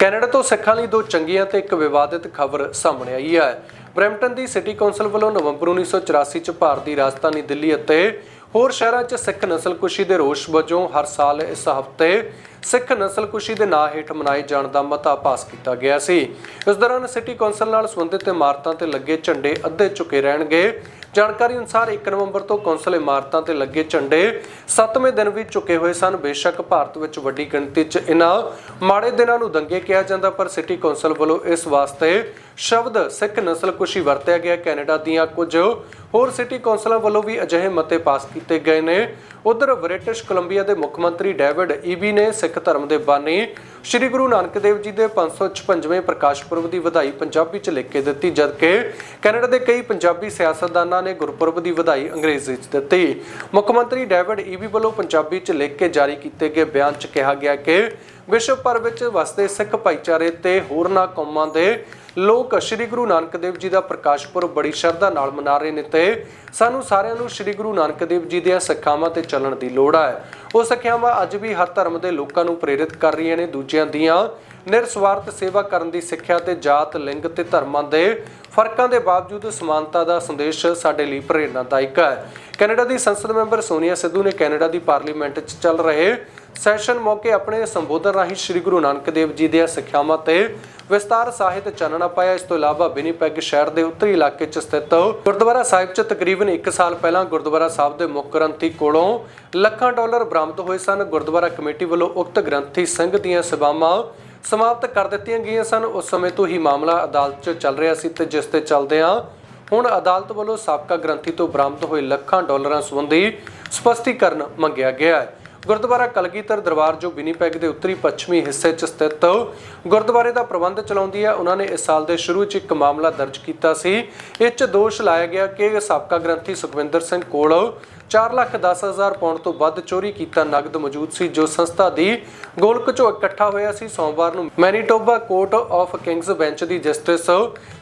Canada ਤੋਂ ਸਿੱਖਾਂ ਲਈ ਦੋ ਚੰਗੀਆਂ ਤੇ ਇੱਕ ਵਿਵਾਦਿਤ ਖਬਰ ਸਾਹਮਣੇ ਆਈ ਹੈ। ਬਰੈਂਪਟਨ ਦੀ ਸਿਟੀ ਕੌਂਸਲ ਵੱਲੋਂ ਨਵੰਬਰ 1984 ਚ ਭਾਰਤ ਦੀ ਰਾਜਧਾਨੀ ਦਿੱਲੀ ਅਤੇ ਹੋਰ ਸ਼ਹਿਰਾਂ 'ਚ ਸਿੱਖ ਨਸਲਕੁਸ਼ੀ ਦੇ ਰੋਸ ਵਜੋਂ ਹਰ ਸਾਲ ਇਸ ਹਫ਼ਤੇ ਸਿੱਖ ਨਸਲਕੁਸ਼ੀ ਦੇ ਨਾਂ ਹੇਠ ਮਨਾਏ ਜਾਣ ਦਾ ਮਤਾ ਪਾਸ ਕੀਤਾ ਗਿਆ ਸੀ। ਇਸ ਦੌਰਾਨ ਸਿਟੀ ਕੌਂਸਲ ਨਾਲ ਸੰਬੰਧਿਤ ਇਮਾਰਤਾਂ ਤੇ ਲੱਗੇ ਝੰਡੇ ਅੱਧੇ ਝੁਕੇ ਰਹਿਣਗੇ। ਜਾਣਕਾਰੀ ਅਨੁਸਾਰ 1 ਨਵੰਬਰ ਤੋਂ ਕੌਂਸਲ ਇਮਾਰਤਾਂ ਤੇ ਲੱਗੇ ਝੰਡੇ 7ਵੇਂ ਦਿਨ ਵੀ ਝੁਕੇ ਹੋਏ ਸਨ। ਬੇਸ਼ੱਕ ਭਾਰਤ ਵਿੱਚ ਵੱਡੀ ਗਿਣਤੀ 'ਚ ਇਹਨਾਂ ਮਾੜੇ ਦਿਨਾਂ ਨੂੰ ਦੰਗੇ ਕਿਹਾ ਜਾਂਦਾ, ਪਰ ਸਿਟੀ ਕੌਂਸਲ ਵੱਲੋਂ ਇਸ ਵਾਸਤੇ ਸ਼ਬਦ ਸਿੱਖ ਨਸਲਕੁਸ਼ੀ ਵਰਤਿਆ ਗਿਆ। ਕੈਨੇਡਾ ਦੀਆਂ ਕੁਝ ਹੋਰ ਸਿਟੀ ਕੌਂਸਲਾਂ ਵੱਲੋਂ ਵੀ ਅਜਿਹੇ ਮਤੇ ਪਾਸ ਕੀਤੇ ਗਏ ਨੇ। ਉਧਰ ਬ੍ਰਿਟਿਸ਼ ਕੋਲੰਬੀਆ ਦੇ ਮੁੱਖ ਮੰਤਰੀ ਡੇਵਿਡ ਈਬੀ ਨੇ ਸਿੱਖ ਧਰਮ ਦੇ ਬਾਨੀ ਸ੍ਰੀ ਗੁਰੂ ਨਾਨਕ ਦੇਵ ਜੀ ਦੇ 556ਵੇਂ ਪ੍ਰਕਾਸ਼ ਪੁਰਬ ਦੀ ਵਧਾਈ ਪੰਜਾਬੀ 'ਚ ਲਿਖ ਕੇ ਦਿੱਤੀ, ਜਦਕਿ ਕੈਨੇਡਾ ਦੇ ਕਈ ਪੰਜਾਬੀ ਸਿਆਸਤਦਾਨਾਂ ਨੇ ਗੁਰਪੁਰਬ ਦੀ ਵਧਾਈ ਅੰਗਰੇਜ਼ੀ 'ਚ ਦਿੱਤੀ। ਮੁੱਖ ਮੰਤਰੀ ਡੇਵਿਡ ਈਬੀ ਵੱਲੋਂ ਪੰਜਾਬੀ 'ਚ ਲਿਖ ਕੇ ਜਾਰੀ ਕੀਤੇ ਗਏ ਬਿਆਨ 'ਚ ਕਿਹਾ ਗਿਆ ਕਿ ਵਿਸ਼ਵ ਭਰ ਵਿੱਚ ਵਸਦੇ ਸਿੱਖ ਭਾਈਚਾਰੇ ਤੇ ਹੋਰਨਾਂ ਕੌਮਾਂ ਦੇ ਲੋਕ ਸ੍ਰੀ ਗੁਰੂ ਨਾਨਕ ਦੇਵ ਜੀ ਦਾ ਪ੍ਰਕਾਸ਼ ਪੁਰਬ ਬੜੀ ਸ਼ਰਧਾ ਨਾਲ ਮਨਾ ਰਹੇ ਨੇ ਤੇ ਸਾਨੂੰ ਸਾਰਿਆਂ ਨੂੰ ਸ੍ਰੀ ਗੁਰੂ ਨਾਨਕ ਦੇਵ ਜੀ ਦੀਆਂ ਸਿੱਖਿਆਵਾਂ ਤੇ ਚੱਲਣ ਦੀ ਲੋੜ ਹੈ। ਉਹ ਸਿੱਖਿਆਵਾਂ ਅੱਜ ਵੀ ਹਰ ਧਰਮ ਦੇ ਲੋਕਾਂ ਨੂੰ ਪ੍ਰੇਰਿਤ ਕਰ ਰਹੀਆਂ ਨੇ। ਦੂਜਿਆਂ ਦੀਆਂ ਨਿਰਸਵਾਰਥ ਸੇਵਾ ਕਰਨ ਦੀ ਸਿੱਖਿਆ ਤੇ ਜਾਤ, ਲਿੰਗ ਤੇ ਧਰਮਾਂ ਦੇ ਫਰਕਾਂ ਦੇ ਬਾਵਜੂਦ ਸਮਾਨਤਾ ਦਾ ਸੰਦੇਸ਼ ਸਾਡੇ ਲਈ ਪ੍ਰੇਰਨਾਦਾਇਕ ਹੈ। ਕੈਨੇਡਾ ਦੀ ਸੰਸਦ ਮੈਂਬਰ ਸੋਨੀਆ ਸਿੱਧੂ ਨੇ ਕੈਨੇਡਾ ਦੀ ਪਾਰਲੀਮੈਂਟ 'ਚ ਚੱਲ ਰਹੇ ਸੈਸ਼ਨ ਮੌਕੇ ਆਪਣੇ ਸੰਬੋਧਨ ਰਾਹੀਂ ਸ੍ਰੀ ਗੁਰੂ ਨਾਨਕ ਦੇਵ ਜੀ ਦੀਆਂ ਸਿੱਖਿਆਵਾਂ ਤੇ ਵਿਸਤਾਰ ਸਾਹਿਤ ਚਾਨਣਾ ਪਾਇਆ। ਇਸ ਤੋਂ ਇਲਾਵਾ ਬਿਨੀਪੈਗ ਸ਼ਹਿਰ ਦੇ ਉੱਤਰੀ ਇਲਾਕੇ 'ਚ ਸਥਿਤ ਗੁਰਦੁਆਰਾ ਸਾਹਿਬ 'ਚ ਤਕਰੀਬਨ 1 ਸਾਲ ਪਹਿਲਾਂ ਗੁਰਦੁਆਰਾ ਸਾਹਿਬ ਦੇ ਮੁੱਖ ਗ੍ਰੰਥੀ ਕੋਲੋਂ ਲੱਖਾਂ ਡਾਲਰ ਬਰਾਮਦ ਹੋਏ ਸਨ। ਗੁਰਦੁਆਰਾ ਕਮੇਟੀ ਵੱਲੋਂ ਉਕਤ ਗ੍ਰੰਥੀ ਸਿੰਘ ਦੀਆਂ ਸੇਵਾਵਾਂ ਸਮਾਪਤ ਕਰ ਦਿੱਤੀਆਂ ਗਈਆਂ ਸਨ। ਉਸ ਸਮੇਂ ਤੋਂ ਹੀ ਮਾਮਲਾ ਅਦਾਲਤ 'ਚ ਚੱਲ ਰਿਹਾ ਸੀ ਤੇ ਜਿਸ ਤੇ ਚੱਲਦਿਆਂ ਹੁਣ ਅਦਾਲਤ ਵੱਲੋਂ ਸਾਬਕਾ ਗ੍ਰੰਥੀ ਤੋਂ ਬਰਾਮਦ ਹੋਏ ਲੱਖਾਂ ਡਾਲਰਾਂ ਸੰਬੰਧੀ ਸਪਸ਼ਟੀਕਰਨ ਮੰਗਿਆ ਗਿਆ ਹੈ। ਗੁਰਦੁਆਰਾ ਕਲਗੀਧਰ ਦਰਬਾਰ, ਜੋ ਵਿਨੀਪੈਗ ਦੇ ਉੱਤਰੀ ਪੱਛਮੀ ਹਿੱਸੇ 'ਚ ਸਥਿਤ ਗੁਰਦੁਆਰੇ ਦਾ ਪ੍ਰਬੰਧ ਚਲਾਉਂਦੀ ਹੈ, ਉਹਨਾਂ ਨੇ ਇਸ ਸਾਲ ਦੇ ਸ਼ੁਰੂ 'ਚ ਇੱਕ ਮਾਮਲਾ ਦਰਜ ਕੀਤਾ ਸੀ। ਇਹ 'ਚ ਦੋਸ਼ ਲਾਇਆ ਗਿਆ ਕਿ ਸਾਬਕਾ ਗ੍ਰੰਥੀ ਸੁਖਵਿੰਦਰ ਸਿੰਘ ਕੋਲ 4 ਲੱਖ 10 ਹਜ਼ਾਰ ਪਾਉਂਡ ਤੋਂ ਵੱਧ ਚੋਰੀ ਕੀਤਾ ਨਗਦ ਮੌਜੂਦ ਸੀ, ਜੋ ਸੰਸਥਾ ਦੀ ਗੋਲਕ 'ਚੋਂ ਇਕੱਠਾ ਹੋਇਆ ਸੀ। ਸੋਮਵਾਰ ਨੂੰ Manitoba court of King's bench the justice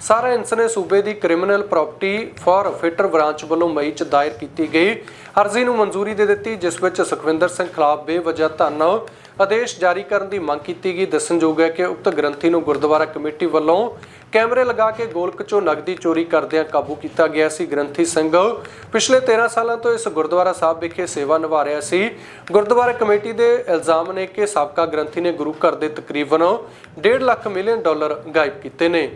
ਸਾਰਾ ਇੰਸ ਨੇ ਸੂਬੇ ਦੀ criminal property forfeiture branch ਵੱਲੋਂ ਮਈ 'ਚ ਦਾਇਰ ਕੀਤੀ ਗਈ। ਅਰਜ਼ੀ ਨੂੰ ਮਨਜ਼ੂਰੀ ਦੇ ਦਿੱਤੀ, ਜਿਸ ਵਿੱਚ ਸੁਖਵਿੰਦਰ ਸਿੰਘ ਖਿਲਾਫ ਬੇਵਜ੍ਹਾ ਧਨ ਆਦੇਸ਼ ਜਾਰੀ ਕਰਨ ਦੀ ਮੰਗ ਕੀਤੀ ਗਈ। ਦੱਸਣਯੋਗ ਹੈ ਕਿ ਉਕਤ ਗ੍ਰੰਥੀ ਨੂੰ ਗੁਰਦੁਆਰਾ ਕਮੇਟੀ ਵੱਲੋਂ ਕੈਮਰੇ ਲਗਾ ਕੇ ਗੋਲਕ ਚੋਂ ਨਗਦੀ ਚੋਰੀ ਕਰਦਿਆਂ ਕਾਬੂ ਕੀਤਾ ਗਿਆ ਸੀ। ਗ੍ਰੰਥੀ ਸਿੰਘ ਪਿਛਲੇ 13 ਸਾਲਾਂ ਤੋਂ ਇਸ ਗੁਰਦੁਆਰਾ ਸਾਹਿਬ ਵਿਖੇ ਸੇਵਾ ਨਿਭਾ ਰਿਹਾ ਸੀ। ਗੁਰਦੁਆਰਾ ਕਮੇਟੀ ਦੇ ਇਲਜ਼ਾਮ ਨੇ ਕਿ ਸਾਬਕਾ ਗ੍ਰੰਥੀ ਨੇ ਗੁਰੂ ਘਰ ਦੇ ਤਕਰੀਬਨ 1.5 ਲੱਖ ਮਿਲੀਅਨ ਡਾਲਰ ਗਾਇਬ ਕੀਤੇ ਨੇ।